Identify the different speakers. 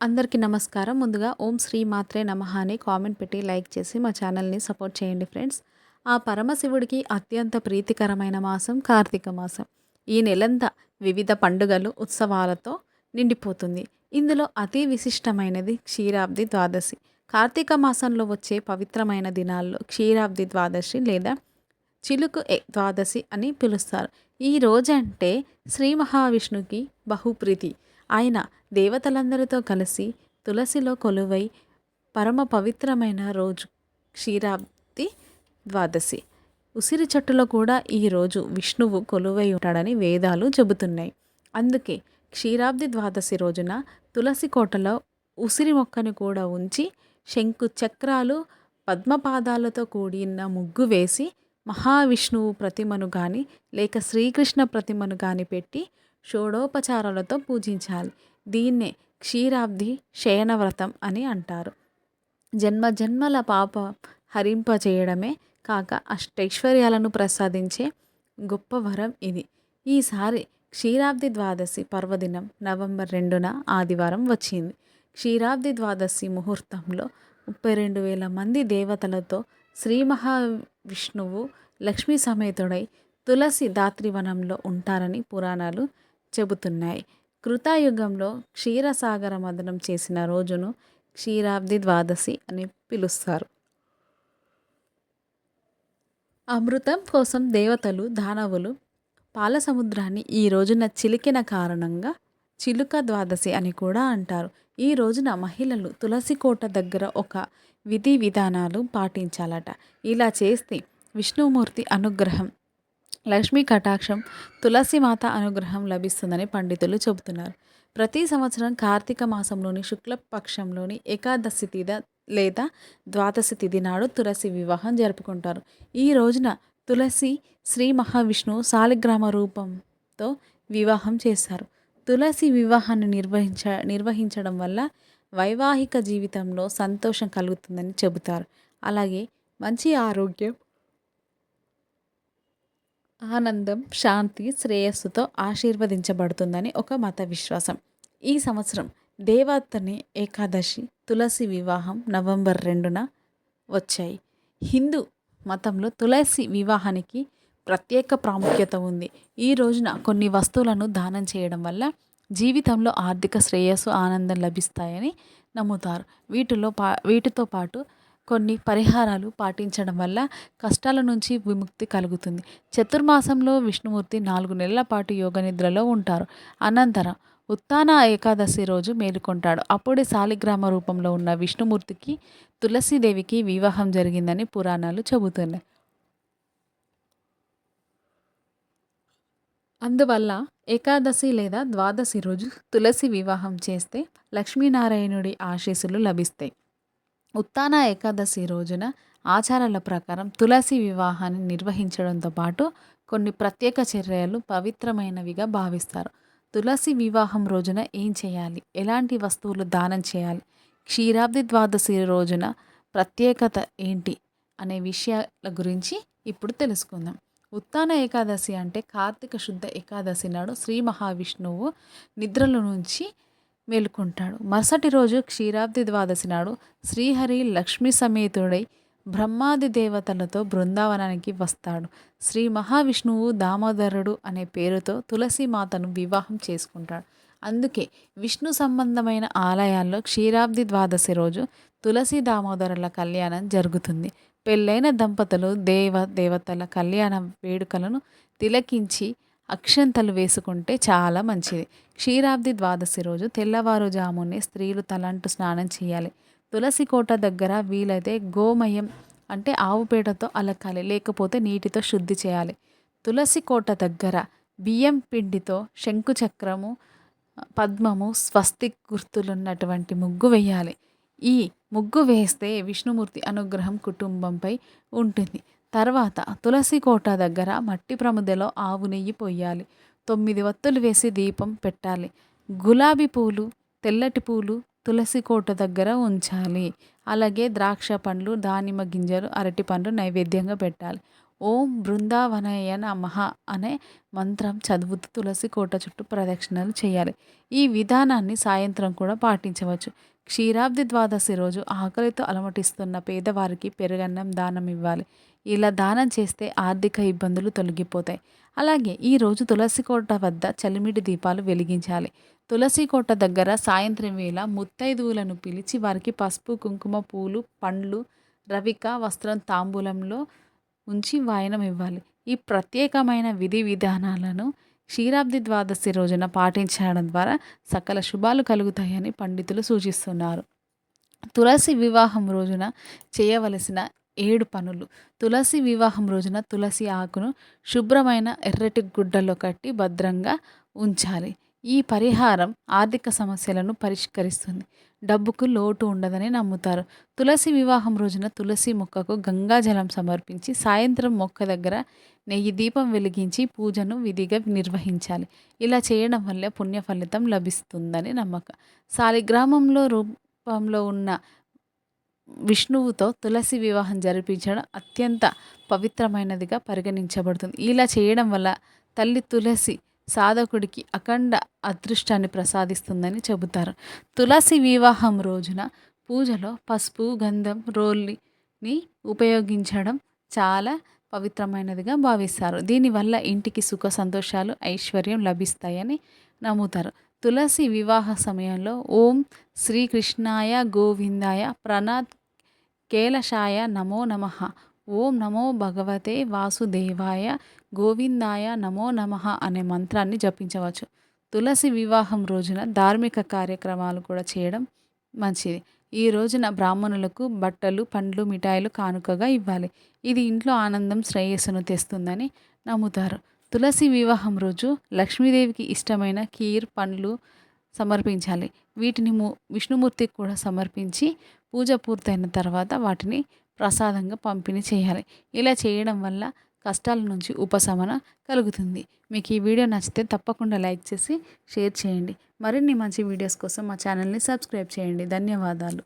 Speaker 1: అందరికీ నమస్కారం. ముందుగా ఓం శ్రీ మాత్రే నమః అని కామెంట్ పెట్టి లైక్ చేసి మా ఛానల్ని సపోర్ట్ చేయండి ఫ్రెండ్స్. ఆ పరమశివుడికి అత్యంత ప్రీతికరమైన మాసం కార్తీక మాసం. ఈ నెలంతా వివిధ పండుగలు ఉత్సవాలతో నిండిపోతుంది. ఇందులో అతి విశిష్టమైనది క్షీరాబ్ది ద్వాదశి. కార్తీక మాసంలో వచ్చే పవిత్రమైన దినాల్లో క్షీరాబ్ది ద్వాదశి లేదా చిలుకు ఎ- ద్వాదశి అని పిలుస్తారు. ఈ రోజంటే శ్రీ మహావిష్ణుకి బహుప్రీతి. ఆయన దేవతలందరితో కలిసి తులసిలో కొలువై పరమ పవిత్రమైన రోజు క్షీరాబ్ది ద్వాదశి. ఉసిరి చెట్టులో కూడా ఈ రోజు విష్ణువు కొలువై ఉంటాడని వేదాలు చెబుతున్నాయి. అందుకే క్షీరాబ్ది ద్వాదశి రోజున తులసి కోటలో ఉసిరి మొక్కను కూడా ఉంచి శంకు చక్రాలు పద్మపాదాలతో కూడిన ముగ్గు వేసి మహావిష్ణువు ప్రతిమను కానీ లేక శ్రీకృష్ణ ప్రతిమను కానీ పెట్టి షోడోపచారాలతో పూజించాలి. దీన్నే క్షీరాబ్ది శయనవ్రతం అని అంటారు. జన్మ జన్మల పాప హరింపచేయడమే కాక అష్టైశ్వర్యాలను ప్రసాదించే గొప్ప వరం ఇది. ఈసారి క్షీరాబ్ది ద్వాదశి పర్వదినం నవంబర్ రెండున ఆదివారం వచ్చింది. క్షీరాబ్ది ద్వాదశి ముహూర్తంలో ముప్పై రెండు వేల మంది దేవతలతో శ్రీ మహా విష్ణువు లక్ష్మీ సమేతుడై తులసి దాత్రివనంలో ఉంటారని పురాణాలు చెబుతున్నాయి. కృతాయుగంలో క్షీరసాగర మదనం చేసిన రోజును క్షీరాబ్ది ద్వాదశి అని పిలుస్తారు. అమృతం కోసం దేవతలు దానవులు పాలసముద్రాన్ని ఈ రోజున చిలికిన కారణంగా చిలుక ద్వాదశి అని కూడా అంటారు. ఈ రోజున మహిళలు తులసి కోట దగ్గర ఒక విధి విధానాలు పాటించాలట. ఇలా చేస్తే విష్ణుమూర్తి అనుగ్రహం లక్ష్మీ కటాక్షం తులసి మాత అనుగ్రహం లభిస్తుందని పండితులు చెబుతున్నారు. ప్రతి సంవత్సరం కార్తీక మాసంలోని శుక్లపక్షంలోని ఏకాదశి తిథ లేదా ద్వాదశి తిథి నాడు తులసి వివాహం జరుపుకుంటారు. ఈ రోజున తులసి శ్రీ మహావిష్ణువు సాలిగ్రామ రూపంతో వివాహం చేస్తారు. తులసి వివాహాన్ని నిర్వహించ నిర్వహించడం వల్ల వైవాహిక జీవితంలో సంతోషం కలుగుతుందని చెబుతారు. అలాగే మంచి ఆరోగ్యం ఆనందం శాంతి శ్రేయస్సుతో ఆశీర్వదించబడుతుందని ఒక మత విశ్వాసం. ఈ సంవత్సరం దేవతని ఏకాదశి తులసి వివాహం నవంబర్ రెండున వచ్చాయి. హిందూ మతంలో తులసి వివాహానికి ప్రత్యేక ప్రాముఖ్యత ఉంది. ఈ రోజున కొన్ని వస్తువులను దానం చేయడం వల్ల జీవితంలో ఆర్థిక శ్రేయస్సు ఆనందం లభిస్తాయని నమ్ముతారు. వీటిలో పా వీటితో పాటు కొన్ని పరిహారాలు పాటించడం వల్ల కష్టాల నుంచి విముక్తి కలుగుతుంది. చతుర్మాసంలో విష్ణుమూర్తి నాలుగు నెలల పాటు యోగ నిద్రలో ఉంటారు. అనంతరం ఉత్తాన ఏకాదశి రోజు మేలుకొంటాడు. అప్పుడే శాలిగ్రామ రూపంలో ఉన్న విష్ణుమూర్తికి తులసీదేవికి వివాహం జరిగిందని పురాణాలు చెబుతున్నాయి. అందువల్ల ఏకాదశి లేదా ద్వాదశి రోజు తులసి వివాహం చేస్తే లక్ష్మీనారాయణుడి ఆశీస్సులు లభిస్తాయి. ఉత్తాన ఏకాదశి రోజున ఆచారాల ప్రకారం తులసి వివాహాన్ని నిర్వహించడంతో పాటు కొన్ని ప్రత్యేక చర్యలు పవిత్రమైనవిగా భావిస్తారు. తులసి వివాహం రోజున ఏం చేయాలి? ఎలాంటి వస్తువులు దానం చేయాలి? క్షీరాబ్ది ద్వాదశి రోజున ప్రత్యేకత ఏంటి? అనే విషయాల గురించి ఇప్పుడు తెలుసుకుందాం. ఉత్తాన ఏకాదశి అంటే కార్తీక శుద్ధ ఏకాదశి నాడు శ్రీ మహావిష్ణువు నిద్రలో నుంచి మేలుకుంటాడు. మరుసటి రోజు క్షీరాబ్ది ద్వాదశి నాడు శ్రీహరి లక్ష్మీ సమేతుడై బ్రహ్మాది దేవతలతో బృందావనానికి వస్తాడు. శ్రీ మహావిష్ణువు దామోదరుడు అనే పేరుతో తులసి మాతను వివాహం చేసుకుంటాడు. అందుకే విష్ణు సంబంధమైన ఆలయాల్లో క్షీరాబ్ది ద్వాదశి రోజు తులసి దామోదరుల కళ్యాణం జరుగుతుంది. పెళ్ళైన దంపతులు దేవ దేవతల కళ్యాణ వేడుకలను తిలకించి అక్షంతలు వేసుకుంటే చాలా మంచిది. క్షీరాబ్ది ద్వాదశి రోజు తెల్లవారుజామునే స్త్రీలు తలంటు స్నానం చేయాలి. తులసి కోట దగ్గర వీలైతే గోమయం అంటే ఆవు పేడతో అలకాలి లేకపోతే నీటితో శుద్ధి చేయాలి. తులసి కోట దగ్గర బియ్యం పిండితో శంకుచక్రము పద్మము స్వస్తిక్ గుర్తులున్నటువంటి ముగ్గు వేయాలి. ఈ ముగ్గు వేస్తే విష్ణుమూర్తి అనుగ్రహం కుటుంబంపై ఉంటుంది. తర్వాత తులసి కోట దగ్గర మట్టి ప్రముదలో ఆవు నెయ్యి పొయ్యాలి తొమ్మిది వత్తులు వేసి దీపం పెట్టాలి. గులాబీ పూలు తెల్లటి పూలు తులసి కోట దగ్గర ఉంచాలి. అలాగే ద్రాక్ష పండ్లు దానిమ్మ గింజలు అరటి పండ్లు నైవేద్యంగా పెట్టాలి. ఓం బృందావనయ నమః అనే మంత్రం చదువుతూ తులసి కోట చుట్టూ ప్రదక్షిణలు చేయాలి. ఈ విధానాన్ని సాయంత్రం కూడా పాటించవచ్చు. క్షీరాబ్ది ద్వాదశి రోజు ఆకలితో అలమటిస్తున్న పేదవారికి పెరుగన్నం దానం ఇవ్వాలి. ఇలా దానం చేస్తే ఆర్థిక ఇబ్బందులు తొలగిపోతాయి. అలాగే ఈరోజు తులసి కోట వద్ద చలిమిడి దీపాలు వెలిగించాలి. తులసి కోట దగ్గర సాయంత్రం వేళ ముత్తైదువులను పిలిచి వారికి పసుపు కుంకుమ పూలు పండ్లు రవిక వస్త్రం తాంబూలంలో ఉంచి వాయనం ఇవ్వాలి. ఈ ప్రత్యేకమైన విధి విధానాలను క్షీరాబ్ది ద్వాదశి రోజున పాటించడం ద్వారా సకల శుభాలు కలుగుతాయని పండితులు సూచిస్తున్నారు. తులసి వివాహం రోజున చేయవలసిన ఏడు పనులు. తులసి వివాహం రోజున తులసి ఆకును శుభ్రమైన ఎర్రటి గుడ్డలో కట్టి భద్రంగా ఉంచాలి. ఈ పరిహారం ఆర్థిక సమస్యలను పరిష్కరిస్తుంది. డబ్బుకు లోటు ఉండదని నమ్ముతారు. తులసి వివాహం రోజున తులసి మొక్కకు గంగాజలం సమర్పించి సాయంత్రం మొక్క దగ్గర నెయ్యి దీపం వెలిగించి పూజను విధిగా నిర్వహించాలి. ఇలా చేయడం వల్ల పుణ్య ఫలితం లభిస్తుందని నమ్మకం. సాలిగ్రామంలో రూపంలో ఉన్న విష్ణువుతో తులసి వివాహం జరిపించడం అత్యంత పవిత్రమైనదిగా పరిగణించబడుతుంది. ఇలా చేయడం వల్ల తల్లి తులసి సాధకుడికి అఖండ అదృష్టాన్ని ప్రసాదిస్తుందని చెబుతారు. తులసి వివాహం రోజున పూజలో పసుపు గంధం రోల్ని ఉపయోగించడం చాలా పవిత్రమైనదిగా భావిస్తారు. దీనివల్ల ఇంటికి సుఖ సంతోషాలు ఐశ్వర్యం లభిస్తాయని నమ్ముతారు. తులసి వివాహ సమయంలో ఓం శ్రీకృష్ణాయ గోవిందాయ ప్రణాత్ కేలశాయ నమో నమ. ఓం నమో భగవతే వాసుదేవాయ గోవిందాయ నమో నమ అనే మంత్రాన్ని జపించవచ్చు. తులసి వివాహం రోజున ధార్మిక కార్యక్రమాలు కూడా చేయడం మంచిది. ఈ రోజున బ్రాహ్మణులకు బట్టలు పండ్లు మిఠాయిలు కానుకగా ఇవ్వాలి. ఇది ఇంట్లో ఆనందం శ్రేయస్సును తెస్తుందని నమ్ముతారు. తులసి వివాహం రోజు లక్ష్మీదేవికి ఇష్టమైన కీర్ పండ్లు సమర్పించాలి. వీటిని ము విష్ణుమూర్తికి కూడా సమర్పించి పూజ పూర్తయిన తర్వాత వాటిని ప్రసాదంగా పంపిణీ చేయాలి. ఇలా చేయడం వల్ల కష్టాల నుంచి ఉపశమన కలుగుతుంది. మీకు ఈ వీడియో నచ్చితే తప్పకుండా లైక్ చేసి షేర్ చేయండి. మరిన్ని మంచి వీడియోస్ కోసం మా ఛానల్ని సబ్స్క్రైబ్ చేయండి. ధన్యవాదాలు.